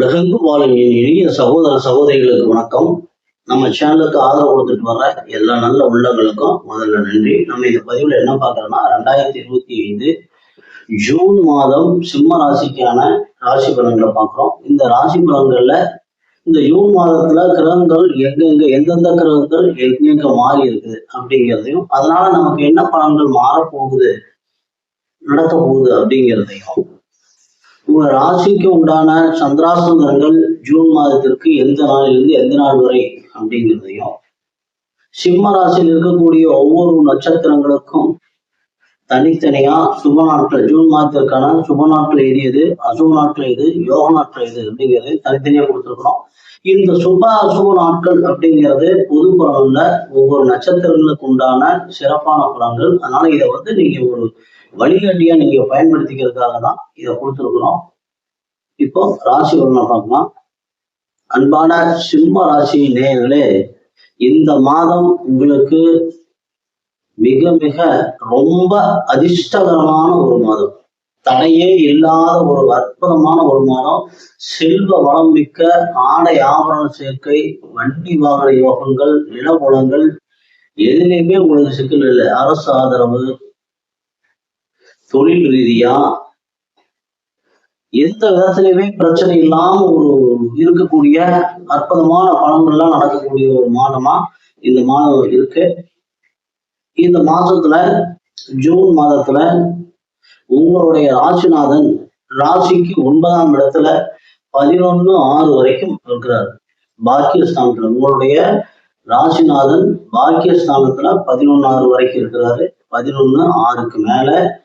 உலகெங்கும் வாழும் என் இனிய சகோதர சகோதரிகளுக்கு வணக்கம். நம்ம சேனலுக்கு ஆதரவு கொடுத்துட்டு வர்ற எல்லா நல்ல உள்ளங்களுக்கும் முதல்ல நன்றி. நம்ம இந்த பதிவுல என்ன பார்க்கறோம்னா ரெண்டாயிரத்தி இருபத்தி ஐந்து ஜூன் மாதம் சிம்ம ராசிக்கான ராசி பலன்களை பார்க்குறோம். இந்த ராசி பலன்கள்ல இந்த ஜூன் மாதத்துல கிரகங்கள் எங்கெங்க எந்தெந்த கிரகங்கள் எங்கெங்க மாறி இருக்குது அப்படிங்கிறதையும் அதனால நமக்கு என்ன பலன்கள் மாறப்போகுது நடக்க போகுது அப்படிங்கிறதையும் உங்க ராசிக்கு உண்டான சந்திராசந்திரங்கள் ஜூன் மாதத்திற்கு எந்த நாளிலிருந்து எந்த நாள் வரை அப்படிங்கிறதையும் சிம்ம ராசியில் இருக்கக்கூடிய ஒவ்வொரு நட்சத்திரங்களுக்கும் தனித்தனியா சுப நாட்கள் ஜூன் மாதத்திற்கான சுப நாட்கள் எது எது அசுப நாட்கள் எது யோக நாட்கள் எது அப்படிங்கிறது தனித்தனியா கொடுத்துருக்குறோம். இந்த சுப அசுப நாட்கள் அப்படிங்கிறது பொது பலன்ல ஒவ்வொரு நட்சத்திரங்களுக்கு உண்டான சிறப்பான பலன்கள் அதனால இதை வந்து நீங்க ஒரு வழிகாட்டியா நீங்க பயன்படுத்திக்கிறதுக்காக தான் இதை கொடுத்துருக்குறோம். இப்போ ராசி பலனை பார்க்கலாம். அன்பான சிம்ம ராசி நேயர்களே இந்த மாதம் உங்களுக்கு மிக மிக ரொம்ப அதிர்ஷ்டகரமான ஒரு மாதம். தடையே இல்லாத ஒரு அற்புதமான ஒரு மாதம். செல்வ வளம் மிக்க ஆடை ஆபரண சேர்க்கை வண்டி வாகன யோகங்கள் நிலபுலங்கள் எதுலையுமே உங்களுக்கு சிக்கல் இல்லை. அரசு ஆதரவு தொழில் ரீதியா எந்த விதத்திலையுமே பிரச்சனை இல்லாம ஒரு இருக்கக்கூடிய அற்புதமான பலன்கள்லாம் நடக்கக்கூடிய ஒரு மாதமா இந்த மாதம் இருக்கு. இந்த மாதத்துல ஜூன் மாதத்துல உங்களுடைய ராசிநாதன் ராசிக்கு ஒன்பதாம் இடத்துல பதினொன்னு ஆறு வரைக்கும் இருக்கிறார். பாக்கியஸ்தானத்துல உங்களுடைய ராசிநாதன் பாக்கியஸ்தானத்துல பதினொன்னு ஆறு வரைக்கும் இருக்கிறாரு. பதினொன்னு ஆறுக்கு மேல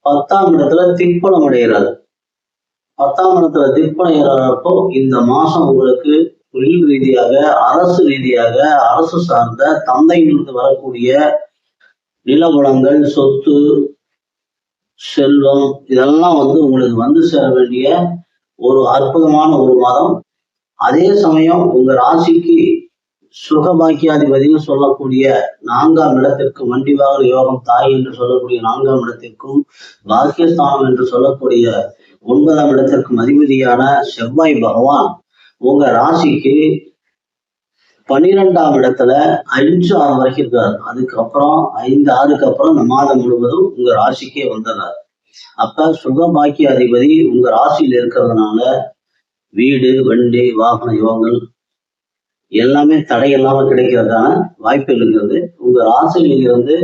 பத்தாம் இடத்துல திப்பலம் அடைகிறாரு. பத்தாம் இடத்துல திப்படைகிறப்போ இந்த மாசம் உங்களுக்கு தொழில் ரீதியாக அரசு ரீதியாக அரசு சார்ந்த தந்தையிலிருந்து வரக்கூடிய நிலவளங்கள் சொத்து செல்வம் இதெல்லாம் வந்து உங்களுக்கு வந்து சேர வேண்டிய ஒரு அற்புதமான ஒரு மாதம். அதே சமயம் உங்க ராசிக்கு சுகபாக்கியாதிபதினு சொல்லக்கூடிய நான்காம் இடத்திற்கும் வண்டி வாகன யோகம் தாய் என்று சொல்லக்கூடிய நான்காம் இடத்திற்கும் பாக்கியஸ்தானம் என்று சொல்லக்கூடிய ஒன்பதாம் இடத்திற்கும் அதிபதியான செவ்வாய் பகவான் உங்க ராசிக்கு பன்னிரெண்டாம் இடத்துல அஞ்சு ஆறு வரைக்கும் இருக்காரு அதுக்கப்புறம் ஐந்து ஆறுக்கு அப்புறம் இந்த மாதம் முழுவதும் உங்க ராசிக்கே வந்துடுறாரு. அப்ப சுக பாக்கிய அதிபதி உங்க ராசியில் இருக்கிறதுனால வீடு வண்டி வாகன யோகங்கள் எல்லாமே தடை இல்லாம கிடைக்கிறதுக்கான வாய்ப்பு இருக்கிறது. உங்க ராசியில் இருந்து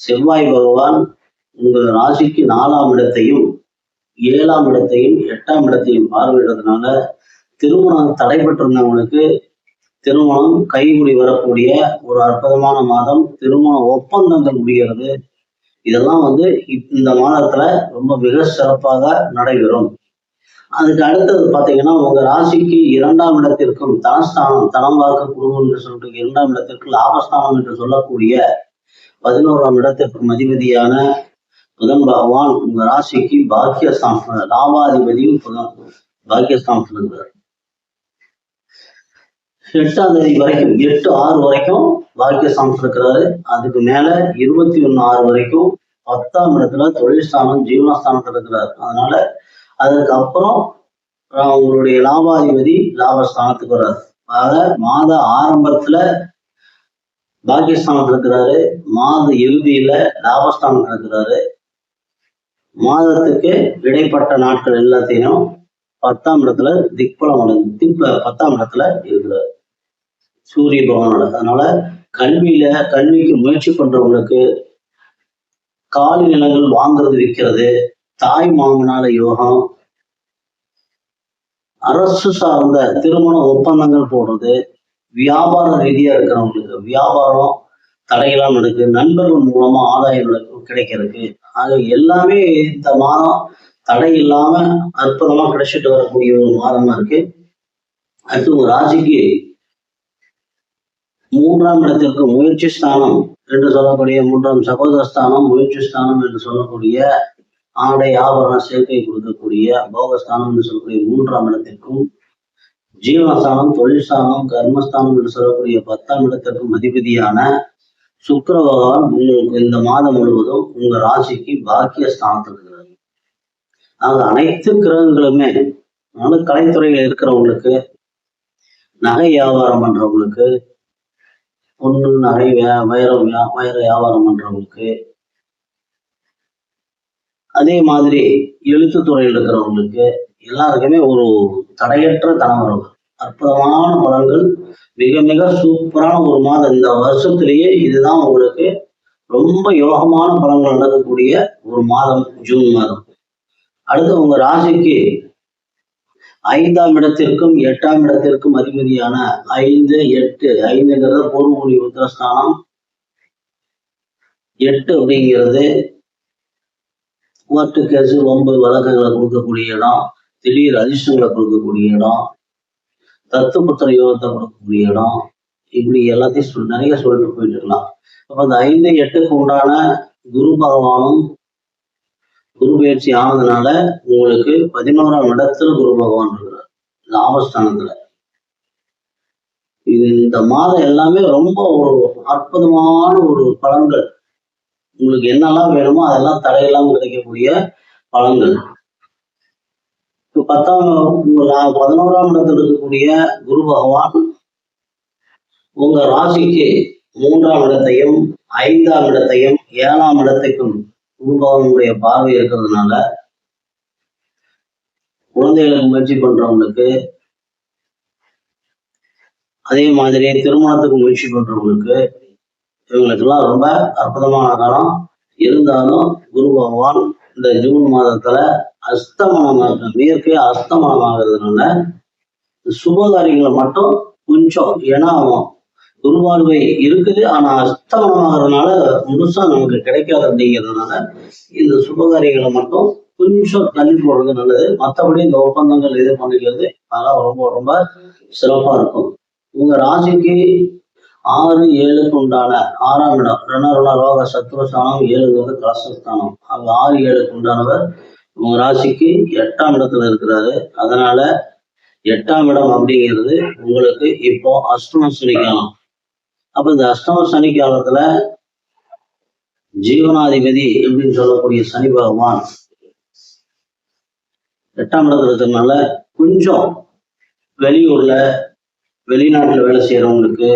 செவ்வாய் பகவான் உங்க ராசிக்கு நாலாம் இடத்தையும் ஏழாம் இடத்தையும் எட்டாம் இடத்தையும் பார்வையிடுறதுனால திருமணம் தடைபட்டிருந்தவங்களுக்கு திருமணம் கைகூடி வரக்கூடிய ஒரு அற்புதமான மாதம் திருமண ஒப்பந்தங்கள் முடிகிறது. இதெல்லாம் வந்து இப்- இந்த மாதத்துல ரொம்ப மிக சிறப்பாக நடைபெறும். அதுக்கு அடுத்தது பாத்தீங்கன்னா உங்க ராசிக்கு இரண்டாம் இடத்திற்கும் தனஸ்தானம் தனம் வாக்கு குடும்பம் என்று சொல்லிட்டு இரண்டாம் இடத்திற்கு லாபஸ்தானம் என்று சொல்லக்கூடிய பதினோராம் இடத்திற்கும் அதிபதியான புதன் பகவான் உங்க ராசிக்கு பாக்கியஸ்தானம் லாபாதிபதியும் புதன் பாக்கியஸ்தானத்தில் இருக்கிறார் எட்டாம் தேதி வரைக்கும் எட்டு ஆறு வரைக்கும் பாக்கியஸ்தானத்தில் இருக்கிறாரு. அதுக்கு மேல இருபத்தி ஒன்று ஆறு வரைக்கும் பத்தாம் இடத்துல தொழில் ஸ்தானம் ஜீவனஸ்தானத்தில் இருக்கிறார். அதனால அதற்கு அப்புறம் அவங்களுடைய உங்களுடைய லாபாதிபதி லாபஸ்தானத்துக்கு வர்றாரு. ஆக மாத ஆரம்பத்துல பாக்கியஸ்தானத்தில் இருக்கிறாரு. மாத இறுதியில லாபஸ்தானத்தில் இருக்கிறாரு. மாதத்துக்கு இடைப்பட்ட நாட்கள் எல்லாத்தையும் பத்தாம் இடத்துல திக்பலம் திக்ப திப்ப பத்தாம் இடத்துல இருக்கிறார். சூரிய பகவானோட அதனால கல்வியில கல்விக்கு முயற்சி பண்றவங்களுக்கு காலி நிலங்கள் வாங்குறது விற்கிறது தாய் மாமனால யோகம் அரசு சார்ந்த திருமண ஒப்பந்தங்கள் போடுறது வியாபார ரீதியா இருக்கிறவங்களுக்கு வியாபாரம் தடையெல்லாம் நடக்கு நண்பர்கள் மூலமா ஆதாயம் கிடைக்கிறதுக்கு. ஆக எல்லாமே இந்த மாதம் தடை இல்லாம அற்புதமா கிடைச்சிட்டு வரக்கூடிய ஒரு மாதமா இருக்கு. அடுத்து உங்க ராசிக்கு மூன்றாம் இடத்திற்கு முயற்சி ஸ்தானம் என்று சொல்லக்கூடிய மூன்றாம் சகோதர ஸ்தானம் முயற்சி ஸ்தானம் என்று சொல்லக்கூடிய ஆடை ஆபரண சேர்க்கை கொடுக்கக்கூடிய போகஸ்தானம் என்று சொல்லக்கூடிய மூன்றாம் இடத்திற்கும் ஜீவனஸ்தானம் தொழிற்சானம் கர்மஸ்தானம் என்று சொல்லக்கூடிய பத்தாம் இடத்திற்கும் அதிபதியான சுக்கர பகவான் உங்களுக்கு இந்த மாதம் முழுவதும் உங்க ராசிக்கு பாக்கிய ஸ்தானத்தில் இருக்கிறார். ஆக அனைத்து கிரகங்களுமே அதனால கலைத்துறையில் இருக்கிறவங்களுக்கு நகை வியாபாரம் பண்றவங்களுக்கு பொண்ணு நகை வயர வைர வியாபாரம் பண்றவங்களுக்கு அதே மாதிரி எழுத்து துறையில் இருக்கிறவங்களுக்கு எல்லாருக்குமே ஒரு தடையற்ற தனவரவு அற்புதமான பலன்கள் மிக மிக சூப்பரான ஒரு மாதம். இந்த வருஷத்திலேயே இதுதான் உங்களுக்கு ரொம்ப யோகமான பலன்கள் நடக்கக்கூடிய ஒரு மாதம் ஜூன் மாதம். அடுத்து உங்க ராசிக்கு ஐந்தாம் இடத்திற்கும் எட்டாம் இடத்திற்கும் அதிபதியான ஐந்து எட்டு ஐந்துங்கிறது பூர்வமொழி உத்தரஸ்தானம். எட்டு அப்படிங்கிறது கோர்ட்டு கேசு வம்பு வழக்குகளை கொடுக்கக்கூடிய இடம் திடீர் அதிர்ஷ்டங்களை கொடுக்கக்கூடிய இடம் தத்து புத்திர யோகத்தை கொடுக்கக்கூடிய இடம் இப்படி எல்லாத்தையும் சொல் நிறைய சொல்லிட்டு போயிட்டு இருக்கலாம். அப்ப அந்த ஐந்து எட்டுக்கு உண்டான குரு பகவானும் குரு பயிற்சி ஆனதுனால உங்களுக்கு பதினோராம் இடத்துல குரு பகவான் இருக்கிறார் லாபஸ்தானத்துல. இந்த மாதம் எல்லாமே ரொம்ப ஒரு அற்புதமான ஒரு பலன்கள். உங்களுக்கு என்னெல்லாம் வேணுமோ அதெல்லாம் தடையெல்லாம் கிடைக்கக்கூடிய பலன்கள். இப்போ பத்தாம் பதினோராம் இடத்துல இருக்கக்கூடிய குரு பகவான் உங்க ராசிக்கு மூன்றாம் இடத்தையும் ஐந்தாம் இடத்தையும் ஏழாம் இடத்துக்கும் குருபகனுடைய பார்வை இருக்கிறதுனால குழந்தைகளுக்கு முயற்சி பண்றவங்களுக்கு அதே மாதிரி திருமணத்துக்கு முயற்சி பண்றவங்களுக்கு இவங்களுக்கெல்லாம் ரொம்ப அற்புதமான காலம். இருந்தாலும் குரு பகவான் இந்த ஜூன் மாதத்துல அஸ்தமனமாக மேற்கே அஸ்தமனமாகிறதுனால சுபகாரியங்களை மட்டும் கொஞ்சம் ஏன்னா துன்வாழ்வை இருக்குது. ஆனா அஸ்தமனமாகறதுனால முழுசா நமக்கு கிடைக்காது அப்படிங்கிறதுனால இந்த சுபகாரியங்களை மட்டும் கொஞ்சம் தள்ளி போடுறது நல்லது. மற்றபடி இந்த ஒப்பந்தங்கள் இது பண்ணிக்கிறது அதெல்லாம் ரொம்ப ரொம்ப சிறப்பா இருக்கும். உங்க ராசிக்கு ஆறு ஏழுக்கு உண்டான ஆறாம் இடம். ரணருண ரோக சத்ருஸ்தானம் ஏழு வந்து கலசஸ்தானம். அவங்க ஆறு ஏழுக்கு உண்டானவர் உங்க ராசிக்கு எட்டாம் இடத்துல இருக்கிறாரு. அதனால எட்டாம் இடம் அப்படிங்கிறது உங்களுக்கு இப்போ அஷ்டம சொல்லிக்கலாம் அப்ப இந்த அஷ்டம சனி காலத்துல ஜீவனாதிபதி அப்படின்னு சொல்லக்கூடிய சனி பகவான் எட்டாம் இடத்துல இருக்கிறதுனால கொஞ்சம் வெளியூர்ல வெளிநாட்டுல வேலை செய்யறவங்களுக்கு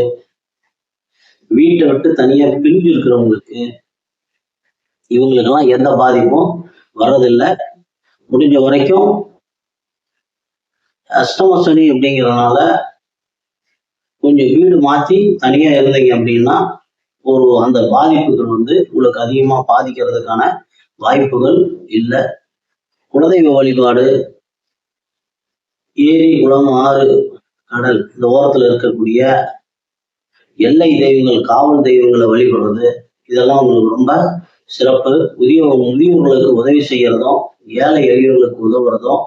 வீட்டை விட்டு தனியா பிரிஞ்சு இருக்கிறவங்களுக்கு இவங்களுக்கெல்லாம் எந்த பாதிப்பும் வர்றதில்லை. முடிஞ்ச வரைக்கும் அஷ்டம சனி அப்படிங்கிறதுனால கொஞ்சம் வீடு மாற்றி தனியா இருந்தீங்க அப்படின்னா ஒரு அந்த பாதிப்புகள் வந்து உங்களுக்கு அதிகமா பாதிக்கிறதுக்கான வாய்ப்புகள் இல்லை. குலதெய்வ வழிபாடு ஏரி குளம் ஆறு கடல் இந்த ஓரத்துல இருக்கக்கூடிய எல்லை தெய்வங்கள் காவல் தெய்வங்களை வழிபடுறது இதெல்லாம் உங்களுக்கு ரொம்ப சிறப்பு. புதிய முதியோர்களுக்கு உதவி செய்யறதும் ஏழை எளியவர்களுக்கு உதவுறதும்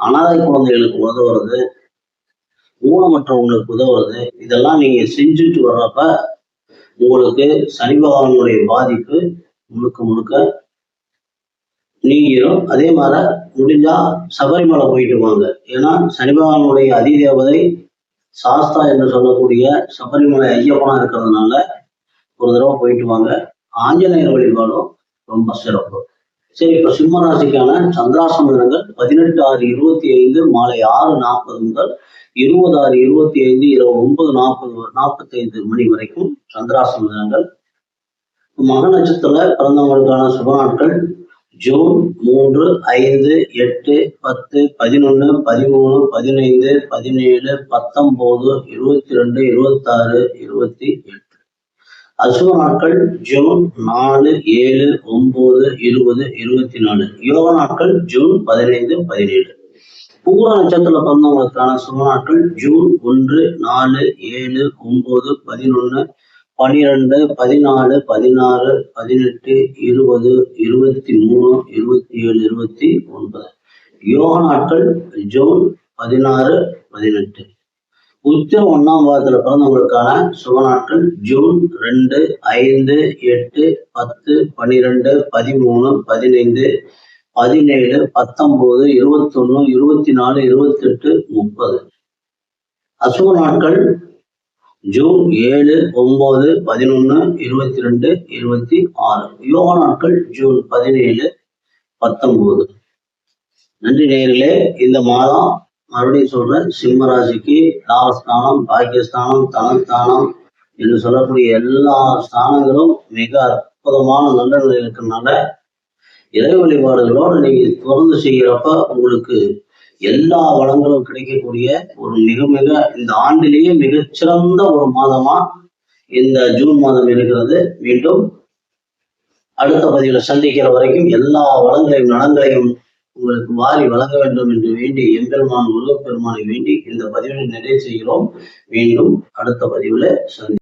அனாதை குழந்தைகளுக்கு உதவுறது ஊனமற்றவங்களுக்கு உதவுறது. இதெல்லாம் நீங்க செஞ்சுட்டு வர்றப்ப உங்களுக்கு சனி பகவானுடைய பாதிப்பு முழுக்க முழுக்க நீங்கிடும் அதே மாதிரி முடிஞ்சா சபரிமலை போயிட்டு வாங்க. ஏன்னா சனி பகவானுடைய அதிதேவதை சாஸ்தா என்று சொல்லக்கூடிய சபரிமலை ஐயப்பனா இருக்கிறதுனால ஒரு தடவை போயிட்டு வாங்க. ஆஞ்சநேயர் வழிபாடும் ரொம்ப சிறப்பு. சரி இப்ப சிம்ம ராசிக்கான சந்திராசமதனங்கள் பதினெட்டு ஆறு இருபத்தி ஐந்து மாலை ஆறு நாற்பது முதல் இருபது ஆறு இருபத்தி ஐந்து இரவு ஒன்பது நாற்பது நாற்பத்தி ஐந்து மணி வரைக்கும் சந்திராசமதனங்கள் மக நட்சத்திர பிறந்தவங்களுக்கான சுப நாட்கள் ஜூன் மூன்று ஐந்து எட்டு பத்து பதினொன்று பதிமூணு பதினைந்து பதினேழு பத்தொம்போது இருபத்தி ரெண்டு இருபத்தாறு இருபத்தி எட்டு. அசுவ நாட்கள் ஜூன் நாலு ஏழு ஒன்பது இருபது இருபத்தி நாலு. யோக நாட்கள் ஜூன் பதினைந்து பதினேழு. பூர நட்சத்திர பிறந்தவங்களுக்கான சுபநாட்கள் ஜூன் ஒன்று நாலு ஏழு ஒன்பது பதினொன்று பனிரெண்டு பதினாலு பதினாறு பதினெட்டு இருபது இருபத்தி மூணு இருபத்தி ஏழு இருபத்தி ஒன்பது. யோக நாட்கள் ஜூன் பதினாறு பதினெட்டு. உத்திரம் ஒன்னாம் வாரத்துல பிறந்தவங்களுக்கான சுப நாட்கள் ஜூன் ரெண்டு ஐந்து எட்டு பத்து பன்னிரெண்டு பதிமூணு பதினைந்து பதினேழு பத்தொன்பது இருபத்தொன்னு இருபத்தி நாலு இருபத்தி எட்டு முப்பது. அசுவ நாட்கள் ஜூன் ஏழு ஒன்பது பதினொன்று இருபத்தி ரெண்டு இருபத்தி ஆறு யோக நாட்கள் ஜூன் பதினேழு பத்தொன்பது. நன்றி நேர்களே இந்த மாதம் மறுபடியும் சொல்றேன் சிம்ம ராசிக்கு லாபஸ்தானம் பாக்கியஸ்தானம் தனஸ்தானம் என்று சொல்லக்கூடிய எல்லா ஸ்தானங்களும் மிக அற்புதமான நல்ல நிலையில் இருக்கிறதுனால இறை வழிபாடுகளோடு நீங்கள் தொடர்ந்து செய்கிறப்ப உங்களுக்கு எல்லா வளங்களும் கிடைக்கக்கூடிய ஒரு மிக மிக இந்த ஆண்டிலேயே மிகச்சிறந்த ஒரு மாதமா இந்த ஜூன் மாதம் இருக்கிறது. மீண்டும் அடுத்த பதிவில் சந்திக்கிற வரைக்கும் எல்லா வளங்களையும் நலங்களையும் உங்களுக்கு வாரி வழங்க வேண்டும் என்று வேண்டி எம்பெருமான் முருகப்பெருமானை வேண்டி இந்த பதிவினை நிறைவு செய்கிறோம். மீண்டும் அடுத்த பதிவில் சந்தி